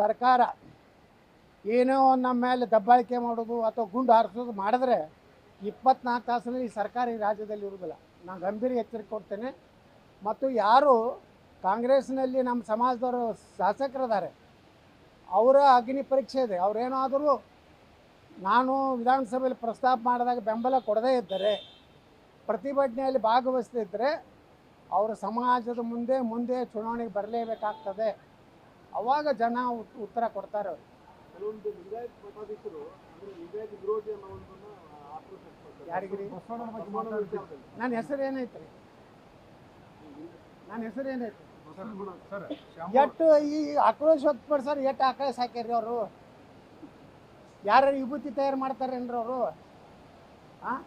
ಸರ್ಕಾರ ಏನೋ ನಮ್ಮ ಮೇಲೆ ದಬ್ಬಾಳಿಕೆ ಮಾಡೋದು ಅಥವಾ ಗುಂಡು ಹಾರಿಸೋದು ಮಾಡಿದ್ರೆ ಇಪ್ಪತ್ನಾಲ್ಕು ತಾಸಲ್ಲಿ ಈ ಸರ್ಕಾರ ಈ ರಾಜ್ಯದಲ್ಲಿ ಇರುವುದಿಲ್ಲ. ನಾನು ಗಂಭೀರ ಎಚ್ಚರಿಕೆ ಕೊಡ್ತೇನೆ. ಮತ್ತು ಯಾರು ಕಾಂಗ್ರೆಸ್ನಲ್ಲಿ ನಮ್ಮ ಸಮಾಜದವರು ಶಾಸಕರಿದ್ದಾರೆ, ಅವರ ಅಗ್ನಿ ಪರೀಕ್ಷೆ ಇದೆ. ಅವರೇನಾದರೂ ನಾನು ವಿಧಾನಸಭೆಯಲ್ಲಿ ಪ್ರಸ್ತಾಪ ಮಾಡಿದಾಗ ಬೆಂಬಲ ಕೊಡದೇ ಇದ್ದರೆ, ಪ್ರತಿಭಟನೆಯಲ್ಲಿ ಭಾಗವಹಿಸದಿದ್ದರೆ ಅವರ ಸಮಾಜದ ಮುಂದೆ ಮುಂದೆ ಚುನಾವಣೆಗೆ ಬರಲೇಬೇಕಾಗ್ತದೆ. ಅವಾಗ ಜನ ಉತ್ತರ ಕೊಡ್ತಾರೆ ಅವ್ರು. ಕೆಲವೊಂದು ಲಿಂಗಾಯತ್ ಮಠಾಧೀಶರು ಅಂದ್ರೆ ಲಿಂಗಾಯತ್ ವಿರೋಧಿ ಅನ್ನೋದನ್ನ ಆಕ್ರೋಶ ವ್ಯಕ್ತಪಡಿಸ್ತಾರೆ. ಯಾರಿಗ್ರಿ? ಬಸವಣ್ಣನ ಬಗ್ಗೆ ಮಾತಾಡೋ ವಿಚಾರದಲ್ಲಿ. ನನ್ನ ಹೆಸರು ಏನೈತ್ರಿ ನನ್ನ ಹೆಸರು ಏನೈತಿ ಸರ್, ಎಷ್ಟು ಈ ಆಕ್ರೋಶ ವ್ಯಕ್ತಪಡಿಸೋರು ಎಷ್ಟು ಆಕ್ರೋಶ ಹಾಕ್ಯಾರ್ರಿ ಅವರು. ಯಾರು ವಿಭೂತಿ ತಯಾರು ಮಾಡ್ತಾರೇನ್ರಿ ಅವರು? ಹಾಂ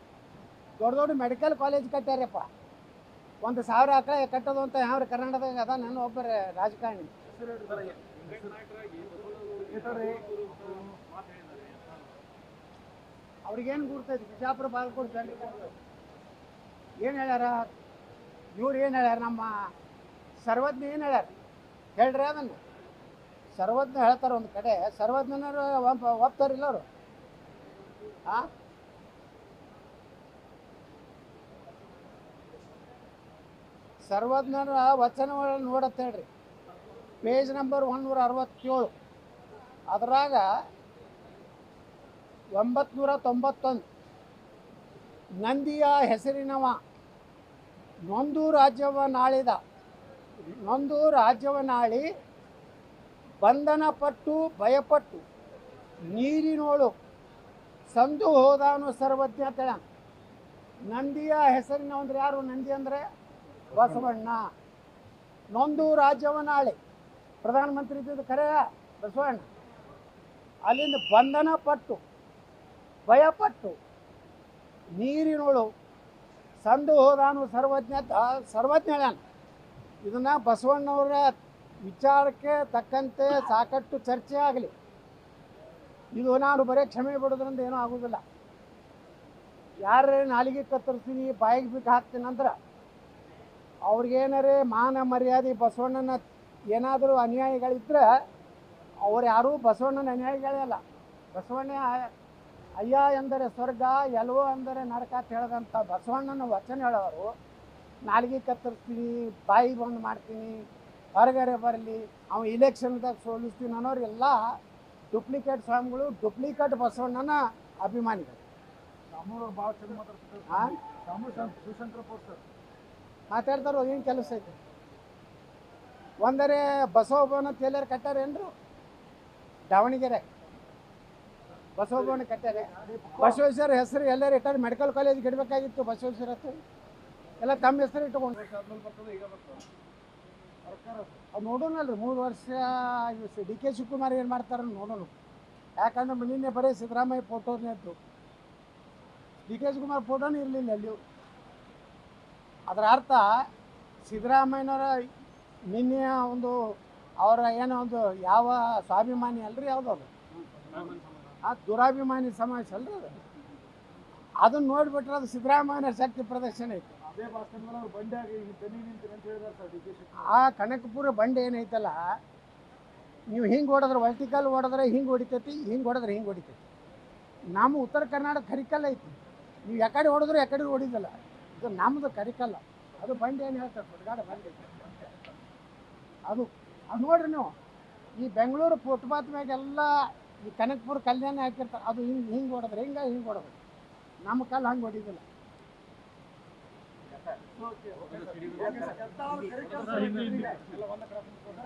ದೊಡ್ಡ ದೊಡ್ಡ ಮೆಡಿಕಲ್ ಕಾಲೇಜ್ ಕಟ್ಟ್ಯಾರಪ್ಪ. ಒಂದು ಸಾವಿರ ಆಕಳ ಕಟ್ಟೋದು ಅಂತ ಯಾವ ಕರ್ನಾಟಕದಾಗ ಅದ ನಾನು ಒಬ್ಬರ ರಾಜಕಾರಣಿ. ಅವ್ರಿಗೇನು ಗುರ್ತೈತಿ ಬಿಜಾಪುರ ಬಾಲ್ಕೋಟ್ ಜನರಿಗೆ ಏನು ಹೇಳ್ಯಾರ? ಇವ್ರು ಏನು ಹೇಳ್ಯಾರ? ನಮ್ಮ ಸರ್ವಜ್ಞ ಏನು ಹೇಳ್ಯಾರ? ಹೇಳ್ರಿ ಅದನ್ನು. ಸರ್ವಜ್ಞ ಹೇಳ್ತಾರ ಒಂದು ಕಡೆ. ಸರ್ವಜ್ಞನರು ಒಪ್ತಾರಿಲ್ಲ ಅವರು. ಆ? ಸರ್ವಜ್ಞರ ವಚನಗಳನ್ನು ನೋಡತ್ತ ಹೇಳ್ರಿ. ಪೇಜ್ ನಂಬರ್ ಒನ್ನೂರ ಅರವತ್ತೇಳು ಅದರಾಗ ಒಂಬತ್ನೂರ ತೊಂಬತ್ತೊಂದು ನಂದಿಯ ಹೆಸರಿನವ ನೊಂದು ರಾಜ್ಯವ ನಾಳಿದ ನೊಂದು ರಾಜ್ಯವನ್ನಾಳಿ ಬಂಧನ ಪಟ್ಟು ಭಯಪಟ್ಟು ನೀರಿನೋಳು ಸಂದು ಹೋದಾನು ಸರ್ವಜ್ಞ ತಳ. ನಂದಿಯ ಹೆಸರಿನ ಅಂದ್ರೆ ಯಾರು? ನಂದಿ ಅಂದರೆ ಬಸವಣ್ಣ. ನೊಂದು ರಾಜ್ಯವನ್ನಾಳಿ. ಪ್ರಧಾನಮಂತ್ರಿ ಇದ್ದಿದ್ದು ಕರೆ ಬಸವಣ್ಣ. ಅಲ್ಲಿಂದ ಬಂಧನ ಪಟ್ಟು ಭಯಪಟ್ಟು ನೀರಿನೋಳು ಸಂದು ಹೋದಾನು ಸರ್ವಜ್ಞ ತ- ಸರ್ವಜ್ಞ ಹೇಳ್ಯಾನ. ಇದನ್ನ ಬಸವಣ್ಣವರ ವಿಚಾರಕ್ಕೆ ತಕ್ಕಂತೆ ಸಾಕಷ್ಟು ಚರ್ಚೆ ಆಗಲಿ. ಇದು ನಾನು ಬರೀ ಕ್ಷಮೆ ಬಿಡೋದ್ರಿಂದ ಏನೂ ಆಗೋದಿಲ್ಲ. ಯಾರೇ ನಾಲಿಗೆ ಕತ್ತರಿಸ್ತೀನಿ, ಬಾಯಿಗೆ ಬಿಟ್ಟು ಹಾಕ್ತೀನಿ ಅಂದ್ರೆ ಅವ್ರಿಗೇನಾರೇ ಮಾನ ಮರ್ಯಾದೆ ಬಸವಣ್ಣನ ಏನಾದರೂ ಅನುಯಾಯಿಗಳಿದ್ದರೆ ಅವ್ರು ಯಾರೂ ಬಸವಣ್ಣನ ಅನ್ಯಾಯಗಳೇ ಅಲ್ಲ. ಬಸವಣ್ಣ ಅಯ್ಯ ಎಂದರೆ ಸ್ವರ್ಗ ಎಲ್ವೋ ಅಂದರೆ ನರಕ ಅಂತ ಹೇಳಿದಂಥ ಬಸವಣ್ಣನ ವಚನ ಹೇಳೋರು ನಾಲಿಗೆ ಕತ್ತರಿಸ್ತೀನಿ ಬಾಯಿ ಬಂದ್ ಮಾಡ್ತೀನಿ ಹೊರಗಡೆ ಬರಲಿ ಅವ ಇಲೆಕ್ಷನ್ದಾಗ ಸೋಲಿಸ್ತೀನಿ ಅನ್ನೋರೆಲ್ಲ ಎಲ್ಲ ಡೂಪ್ಲಿಕೇಟ್ ಸ್ವಾಮಿಗಳು ಡುಪ್ಲಿಕೇಟ್ ಬಸವಣ್ಣನ ಅಭಿಮಾನಿಗಳು. ಮಾತಾಡ್ತಾರೋ? ಏನು ಕೆಲಸ ಐತೆ? ಒಂದರೆ ಬಸವಭವನ ತೇಲಿಯರ್ ಕಟ್ಟಾರೇನ್ರು ದಾವಣಗೆರೆ. ಬಸವಭವನ ಕಟ್ಟಾರೆ. ಬಸವೇಶ್ವರ ಹೆಸರು ಎಲ್ಲರೂ ಇಟ್ಟಾರೆ ಮೆಡಿಕಲ್ ಕಾಲೇಜ್ ಇಡಬೇಕಾಗಿತ್ತು ಬಸವೇಶ್ವರ ಹೆಸರು ಎಲ್ಲ ತಮ್ಮ ಹೆಸರು ಇಟ್ಕೊಂಡು. ನೋಡೋಣಲ್ರಿ ಮೂರು ವರ್ಷ ಡಿ ಕೆ ಶಿವಕುಮಾರ್ ಏನು ಮಾಡ್ತಾರೆ ನೋಡೋಣ ಯಾಕಂದ್ರೆ ನಿನ್ನೆ ಬರೀ ಸಿದ್ದರಾಮಯ್ಯ ಫೋಟೋನೇ ಇತ್ತು. ಡಿ ಕೆ ಶಿವಕುಮಾರ್ ಫೋಟೋನೇ ಇರಲಿಲ್ಲ ಅಲ್ಲಿ ಅದರ ಅರ್ಥ ಸಿದ್ದರಾಮಯ್ಯನವರ ನಿನ್ನೆಯ ಒಂದು ಅವರ ಏನೋ ಒಂದು ಯಾವ ಸ್ವಾಭಿಮಾನಿ ಅಲ್ರಿ ಯಾವ್ದು ಅದು? ಆ ದುರಾಭಿಮಾನಿ ಸಮಾಜ ಅಲ್ರಿ ಅದು? ಅದನ್ನ ನೋಡಿಬಿಟ್ರೆ ಅದು ಸಿದ್ದರಾಮಯ್ಯ ಶಕ್ತಿ ಪ್ರದರ್ಶನ ಐತೆ. ಆ ಕನಕಪುರ ಬಂಡೆ ಏನೈತಲ್ಲ ನೀವು ಹಿಂಗೆ ಹೊಡೆದ್ರೆ ವರ್ಟಿಕಲ್ ಹೊಡೆದ್ರೆ ಹಿಂಗೆ ಹೊಡಿತೈತಿ ಹಿಂಗೆ ಹೊಡೆದ್ರೆ ಹಿಂಗೆ ಹೊಡಿತೈತಿ. ನಮ್ಮ ಉತ್ತರ ಕರ್ನಾಟಕ ಕರಿಕಲ್ ಐತಿ. ನೀವು ಯಾಕಡೆ ಹೊಡೆದ್ರೆ ಯಾಕಡೆ ಹೊಡಿದಲ್ಲ ಇದು ನಮ್ಮದು ಕರಿಕಲ್ಲ. ಅದು ಬಂಡೆ ಏನು ಹೇಳ್ತಾರೆ? ಹುಡುಗಾಡ ಬಂಡೆ. ಅದು ಅದು ನೋಡ್ರಿ ನೀವು. ಈ ಬೆಂಗಳೂರು ಫುಟ್ಪಾತ್ ಮ್ಯಾಗೆಲ್ಲ ಈ ಕನಕಪುರ ಕಲ್ಯಾಣ ಹಾಕಿರ್ತಾರೆ. ಅದು ಹಿಂಗೆ ಹಿಂಗೆ ಹೊಡೆದ್ರೆ ಹಿಂಗೆ ಹಿಂಗೆ ಹೊಡೆದ್ರೆ ನಮ್ಮ ಕಲ್ಲು ಹಂಗೆ ಹೊಡಿದಿಲ್ಲ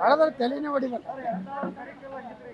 ಹೊಡೆದ್ರೆ ತಲೆನೇ ಹೊಡಿಬೇಕು